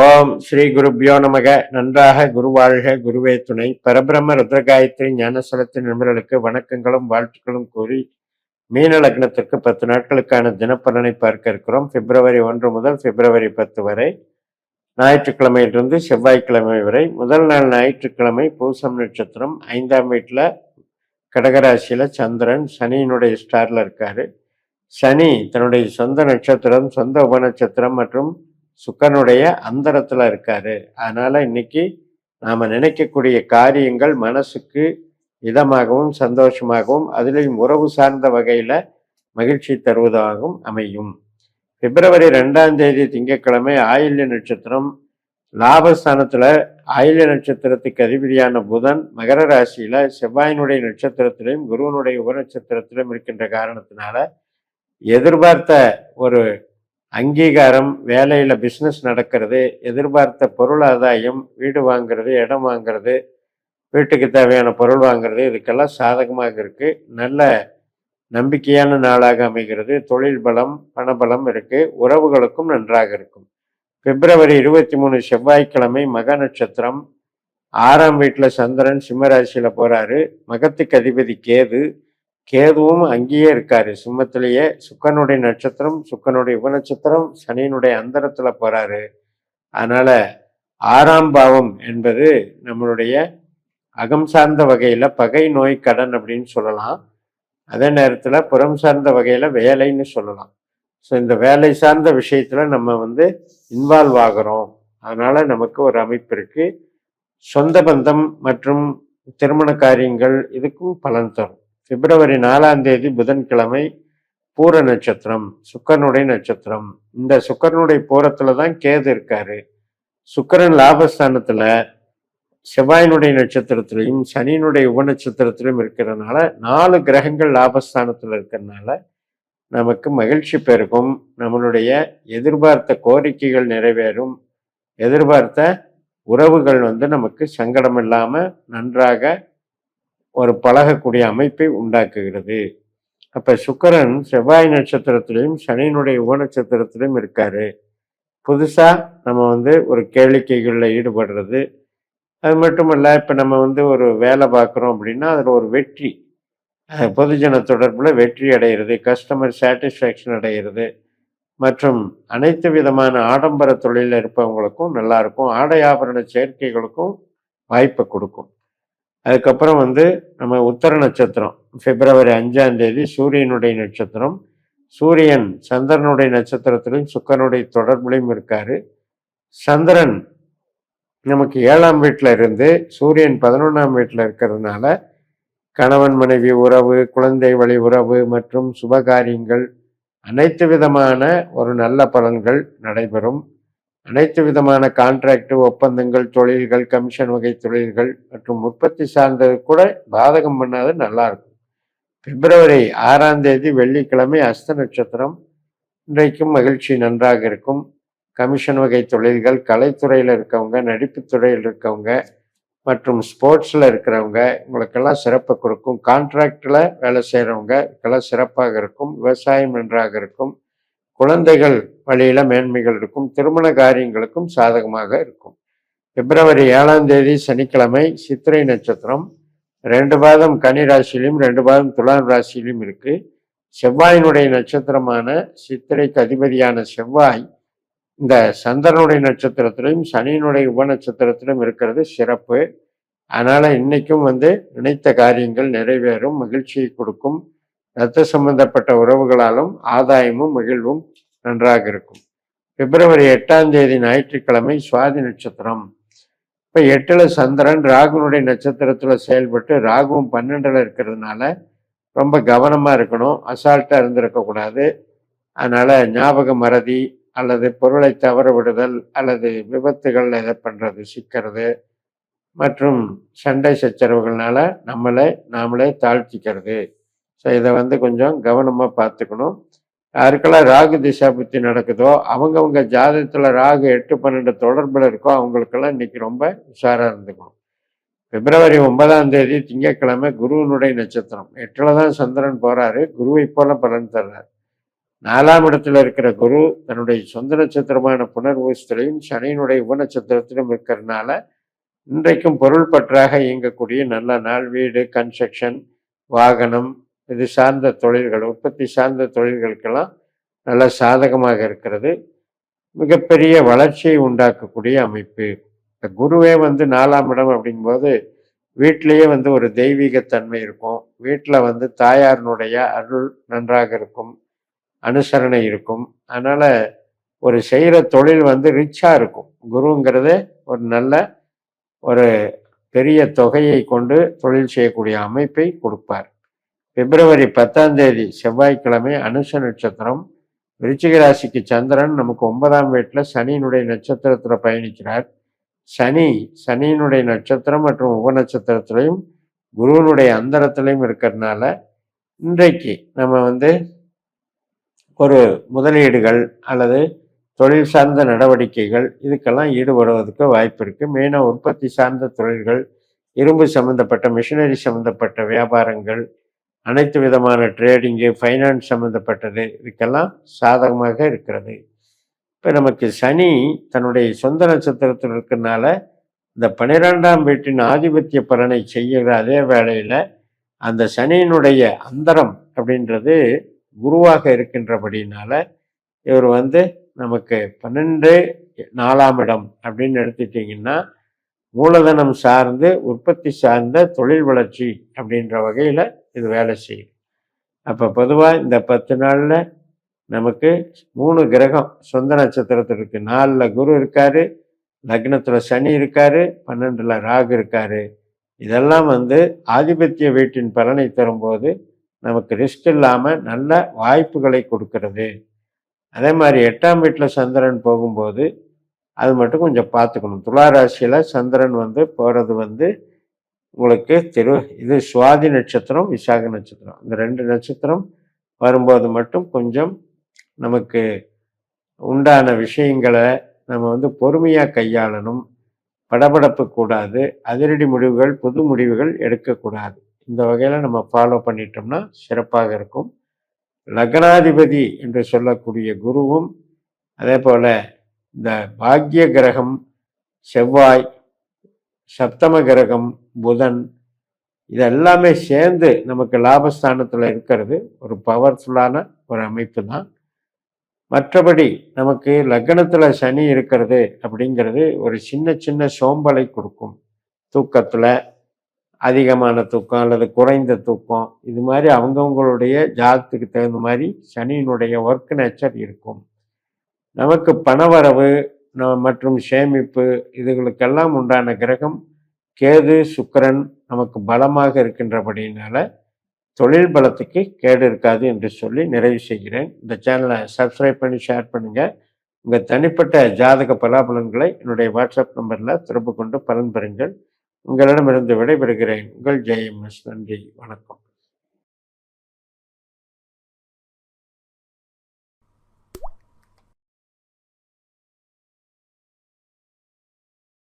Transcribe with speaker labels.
Speaker 1: ஓம் ஸ்ரீ குருப்யோ நமக. நன்றாக குருவாழ்க குருவே துணை. பரபிரம்ம ருத்ரகாயத்ரி ஞானசலத்தின் நிபுணர்களுக்கு வணக்கங்களும் வாழ்த்துக்களும் கூறி மீன லக்னத்திற்கு பத்து நாட்களுக்கான தினப்பலனை பார்க்க இருக்கிறோம். பிப்ரவரி ஒன்று முதல் பிப்ரவரி பத்து வரை ஞாயிற்றுக்கிழமையிலிருந்து செவ்வாய்க்கிழமை வரை. முதல் நாள் ஞாயிற்றுக்கிழமை பூசம் நட்சத்திரம். ஐந்தாம் வீட்டில் கடகராசியில் சந்திரன் சனியினுடைய ஸ்டாரில் இருக்காரு. சனி தன்னுடைய சொந்த நட்சத்திரம் சொந்த உபநட்சத்திரம் மற்றும் சுக்கனுடைய அந்தரத்தில் இருக்காரு. அதனால இன்னைக்கு நாம் நினைக்கக்கூடிய காரியங்கள் மனசுக்கு இதமாகவும் சந்தோஷமாகவும் அதிலையும் உறவு சார்ந்த வகையில் மகிழ்ச்சி தருவதாகவும் அமையும். பிப்ரவரி ரெண்டாம் தேதி திங்கட்கிழமை ஆயில்ய நட்சத்திரம் லாபஸ்தானத்தில் ஆயில்ய நட்சத்திரத்துக்கு அதிபதியான புதன் மகர ராசியில் செவ்வாயினுடைய நட்சத்திரத்திலையும் குருவனுடைய உபநட்சத்திரத்திலும் இருக்கின்ற காரணத்தினால எதிர்பார்த்த ஒரு அங்கீகாரம் வேலையில் பிஸ்னஸ் நடக்கிறது எதிர்பார்த்த பொருள் ஆதாயம் வீடு வாங்குறது இடம் வாங்குறது வீட்டுக்கு தேவையான பொருள் வாங்குறது இதுக்கெல்லாம் சாதகமாக இருக்குது நல்ல நம்பிக்கையான நாளாக அமைகிறது. தொழில் பலம் பணபலம் இருக்குது உறவுகளுக்கும் நன்றாக இருக்கும். பிப்ரவரி இருபத்தி மூணு செவ்வாய்க்கிழமை மக நட்சத்திரம். ஆறாம் வீட்டில் சந்திரன் சிம்மராசியில் போகிறாரு மகத்துக்கு அதிபதி கேது. கேதுவும் அங்கேயே இருக்காரு. சிம்மத்திலேயே சுக்கனுடைய நட்சத்திரம் சுக்கனுடைய உபநட்சத்திரம் சனியினுடைய அந்தரத்துல போறாரு. அதனால ஆறாம் பாவம் என்பது நம்மளுடைய அகம் சார்ந்த வகையில பகை நோய் கடன் அப்படின்னு சொல்லலாம். அதே நேரத்துல புறம் சார்ந்த வகையில வேலைன்னு சொல்லலாம். ஸோ இந்த வேலை சார்ந்த விஷயத்துல நம்ம வந்து இன்வால்வ் ஆகிறோம். அதனால நமக்கு ஒரு அமைப்பு இருக்கு. சொந்த பந்தம் மற்றும் திருமண காரியங்கள் இதுக்கும் பலன் தரும். பிப்ரவரி நாலாம் தேதி புதன்கிழமை பூர நட்சத்திரம் சுக்கரனுடைய நட்சத்திரம். இந்த சுக்கரனுடைய பூரத்துல தான் கேது இருக்காரு. சுக்கரன் லாபஸ்தானத்துல செவ்வாயினுடைய நட்சத்திரத்திலையும் சனியினுடைய உபநட்சத்திரத்திலும் இருக்கிறதுனால நாலு கிரகங்கள் லாபஸ்தானத்தில் இருக்கிறதுனால நமக்கு மகிழ்ச்சி பெருகும். நம்மளுடைய எதிர்பார்த்த கோரிக்கைகள் நிறைவேறும். எதிர்பார்த்த உறவுகள் வந்து நமக்கு சங்கடம் இல்லாமல் நன்றாக ஒரு பழகக்கூடிய அமைப்பை உண்டாக்குகிறது. அப்ப சுக்கரன் செவ்வாய் நட்சத்திரத்திலையும் சனியினுடைய உப நட்சத்திரத்திலையும் இருக்காரு. புதுசா நம்ம வந்து ஒரு கேளிக்கைகளில் ஈடுபடுறது. அது மட்டுமல்ல இப்போ நம்ம வந்து ஒரு வேலை பார்க்குறோம் அப்படின்னா அதில் ஒரு வெற்றி. பொதுஜன தொடர்பில் வெற்றி அடைகிறது கஸ்டமர் சாட்டிஸ்ஃபேக்ஷன் அடைகிறது மற்றும் அனைத்து விதமான ஆடம்பர தொழிலில் இருப்பவங்களுக்கும் நல்லா இருக்கும் ஆடை ஆபரண சேர்க்கைகளுக்கும் வாய்ப்பை கொடுக்கும். அதுக்கப்புறம் வந்து நம்ம உத்தர நட்சத்திரம் பிப்ரவரி அஞ்சாம் தேதி சூரியனுடைய நட்சத்திரம். சூரியன் சந்திரனுடைய நட்சத்திரத்திலையும் சுக்கரனுடைய தொடர்புலையும் இருக்காரு. சந்திரன் நமக்கு ஏழாம் வீட்டில் இருந்து சூரியன் பதினொன்றாம் வீட்டில் இருக்கிறதுனால கணவன் மனைவி உறவு குழந்தை வழி உறவு மற்றும் சுபகாரியங்கள் அனைத்து விதமான ஒரு நல்ல பலன்கள் நடைபெறும். அனைத்து விதமான கான்ட்ராக்ட் ஒப்பந்தங்கள் தொழில்கள் கமிஷன் வகை தொழில்கள் மற்றும் உற்பத்தி சார்ந்தது கூட பாதகம் பண்ணாது நல்லா இருக்கும். பிப்ரவரி ஆறாம் தேதி வெள்ளிக்கிழமை அஸ்த நட்சத்திரம். இன்றைக்கும் மகிழ்ச்சி நன்றாக இருக்கும். கமிஷன் வகை தொழில்கள் கலைத்துறையில் இருக்கவங்க நடிப்புத் துறையில் இருக்கவங்க மற்றும் ஸ்போர்ட்ஸில் இருக்கிறவங்க உங்களுக்கெல்லாம் சிறப்பை கொடுக்கும். கான்ட்ராக்டில் வேலை செய்கிறவங்க இதுக்கெல்லாம் சிறப்பாக இருக்கும். விவசாயம் நன்றாக இருக்கும். குழந்தைகள் வழியில மேன்மைகள் இருக்கும் திருமண காரியங்களுக்கும் சாதகமாக இருக்கும். பிப்ரவரி ஏழாம் தேதி சனிக்கிழமை சித்திரை நட்சத்திரம். ரெண்டு பாதம் கனி ராசியிலும் ரெண்டு பாதம் துலாம் ராசியிலும் இருக்கு. செவ்வாயினுடைய நட்சத்திரமான சித்திரைக்கு அதிபதியான செவ்வாய் இந்த சந்திரனுடைய நட்சத்திரத்திலையும் சனியினுடைய உப நட்சத்திரத்திலும் இருக்கிறது சிறப்பு. அதனால இன்னைக்கும் வந்து நினைத்த காரியங்கள் நிறைவேறும் மகிழ்ச்சியை கொடுக்கும். இரத்த சம்பந்தப்பட்ட உறவுகளாலும் ஆதாயமும் மகிழ்வும் நன்றாக இருக்கும். பிப்ரவரி எட்டாம் தேதி ஞாயிற்றுக்கிழமை சுவாதி நட்சத்திரம். இப்போ எட்டுல சந்திரன் ராகுனுடைய நட்சத்திரத்துல செயல்பட்டு ராகுவும் பன்னெண்டுல இருக்கிறதுனால ரொம்ப கவனமா இருக்கணும். அசால்ட்டா இருந்திருக்கக்கூடாது அதனால ஞாபக மறதி அல்லது பொருளை தவற விடுதல் அல்லது விபத்துகள் எதை பண்றது சிக்கிறது மற்றும் சண்டை சச்சரவுகள்னால நம்மளை நாமளே தாழ்த்திக்கிறது. ஸோ இதை வந்து கொஞ்சம் கவனமாக பார்த்துக்கணும். யாருக்கெல்லாம் ராகு திசா புத்தி நடக்குதோ அவங்கவுங்க ஜாதகத்தில் ராகு எட்டு பன்னெண்டு தொடர்பில் இருக்கோ அவங்களுக்கெல்லாம் இன்னைக்கு ரொம்ப உஷாராக இருந்துக்கணும். பிப்ரவரி ஒன்பதாம் தேதி திங்கட்கிழமை குருவினுடைய நட்சத்திரம். எட்டில் தான் சந்திரன் போகிறாரு குருவை போல பலன் தர்றார். நாலாம் இடத்துல இருக்கிற குரு தன்னுடைய சொந்த நட்சத்திரமான புனர்வூசத்திலையும் சனியினுடைய உபநட்சத்திரத்திலும் இருக்கிறதுனால இன்றைக்கும் பொருள் பற்றாக இயங்கக்கூடிய நல்ல நாள் வீடு கன்ஸ்ட்ரக்ஷன் வாகனம் இது சார்ந்த தொழில்கள் உற்பத்தி சார்ந்த தொழில்களுக்கெல்லாம் நல்ல சாதகமாக இருக்கிறது. மிகப்பெரிய வளர்ச்சியை உண்டாக்கக்கூடிய அமைப்பு. இந்த குருவே வந்து நாலாம் இடம் அப்படிங்கும்போது வீட்டிலேயே வந்து ஒரு தெய்வீகத்தன்மை இருக்கும். வீட்டில் வந்து தாயாரினுடைய அருள் நன்றாக இருக்கும். அனுசரணை இருக்கும். அதனால் ஒரு செய்கிற தொழில் வந்து ரிச்சாக இருக்கும். குருங்கிறது ஒரு நல்ல ஒரு பெரிய தொகையை கொண்டு தொழில் செய்யக்கூடிய அமைப்பை கொடுப்பார். பிப்ரவரி பத்தாம் தேதி செவ்வாய்க்கிழமை அனுஷ நட்சத்திரம். விருச்சிக ராசிக்கு சந்திரன் நமக்கு ஒன்பதாம் வீட்டில் சனியினுடைய நட்சத்திரத்தில் பயணிக்கிறார். சனி சனியினுடைய நட்சத்திரம் மற்றும் உப நட்சத்திரத்திலையும் குருவனுடைய அந்தரத்திலையும் இருக்கிறதுனால இன்றைக்கு நம்ம வந்து ஒரு முதலீடுகள் அல்லது தொழில் சார்ந்த நடவடிக்கைகள் இதுக்கெல்லாம் ஈடுபடுவதற்கு வாய்ப்பு இருக்குது மெயினாக உற்பத்தி சார்ந்த தொழில்கள் இரும்பு சம்மந்தப்பட்ட மிஷினரி சம்மந்தப்பட்ட வியாபாரங்கள் அனைத்து விதமான ட்ரேடிங்கு ஃபைனான்ஸ் சம்மந்தப்பட்டது இதுக்கெல்லாம் சாதகமாக இருக்கிறது. இப்போ நமக்கு சனி தன்னுடைய சொந்த நட்சத்திரத்தில் இருக்கிறனால இந்த பன்னிரெண்டாம் வீட்டின் ஆதிபத்திய பலனை செய்கிற அதே வேளையில் அந்த சனியினுடைய அந்தரம் அப்படின்றது குருவாக இருக்கின்றபடினால இவர் வந்து நமக்கு பன்னெண்டு நாலாம் இடம் அப்படின்னு எடுத்துட்டிங்கன்னா மூலதனம் சார்ந்து உற்பத்தி சார்ந்த தொழில் வளர்ச்சி அப்படின்ற வகையில் இது வேலை செய்யும். அப்போ பொதுவாக இந்த பத்து நாளில் நமக்கு மூணு கிரகம் சொந்த நட்சத்திரத்தில் இருக்குது நாலில் குரு இருக்காரு லக்னத்தில் சனி இருக்காரு பன்னெண்டில் ராகு இருக்காரு. இதெல்லாம் வந்து ஆதிபத்திய வீட்டின் பலனை தரும்போது நமக்கு ரிஸ்க் இல்லாமல் நல்ல வாய்ப்புகளை கொடுக்கறது. அதே மாதிரி எட்டாம் வீட்டில் சந்திரன் போகும்போது அது மட்டும் கொஞ்சம் பார்த்துக்கணும். துளாராசியில் சந்திரன் வந்து போகிறது வந்து உங்களுக்கு திரு இது சுவாதி நட்சத்திரம் விசாக நட்சத்திரம். இந்த ரெண்டு நட்சத்திரம் வரும்போது மட்டும் கொஞ்சம் நமக்கு உண்டான விஷயங்களை நம்ம வந்து பொறுமையாக கையாளணும். படபடப்பு கூடாது. அதிரடி முடிவுகள் புது முடிவுகள் எடுக்கக்கூடாது. இந்த வகையில் நம்ம ஃபாலோ பண்ணிட்டோம்னா சிறப்பாக இருக்கும். லக்னாதிபதி என்று சொல்லக்கூடிய குருவும் அதே போல் இந்த பாக்ய கிரகம் செவ்வாய் சப்தம கிரகம் புதன் இதெல்லாமே சேர்ந்து நமக்கு லாபஸ்தானத்தில் இருக்கிறது. ஒரு பவர்ஃபுல்லான ஒரு அமைப்பு தான் மற்றபடி நமக்கு லக்னத்தில் சனி இருக்கிறது அப்படிங்கிறது ஒரு சின்ன சின்ன சோம்பலை கொடுக்கும். தூக்கத்தில் அதிகமான தூக்கம் அல்லது குறைந்த தூக்கம் இது மாதிரி அவங்கவுங்களுடைய ஜாதத்துக்கு தகுந்த மாதிரி சனியினுடைய ஒர்க் நேச்சர் இருக்கும். நமக்கு பணவரவு மற்றும் சேமிப்பு இதுகளுக்கெல்லாம் உண்டான கிரகம் கேது சுக்கரன் நமக்கு பலமாக இருக்கின்றபடியினால தொழில் பலத்துக்கு கேடு இருக்காது என்று சொல்லி நிறைவு செய்கிறேன். இந்த சேனலை சப்ஸ்கிரைப் பண்ணி ஷேர் பண்ணுங்கள் உங்கள் தனிப்பட்ட ஜாதக பலாபலன்களை என்னுடைய வாட்ஸ்அப் நம்பரில் திரும்ப கொண்டு பலன் பெறுங்கள். உங்களிடமிருந்து விடைபெறுகிறேன். உங்கள் ஜெயம் நன்றி. வணக்கம்.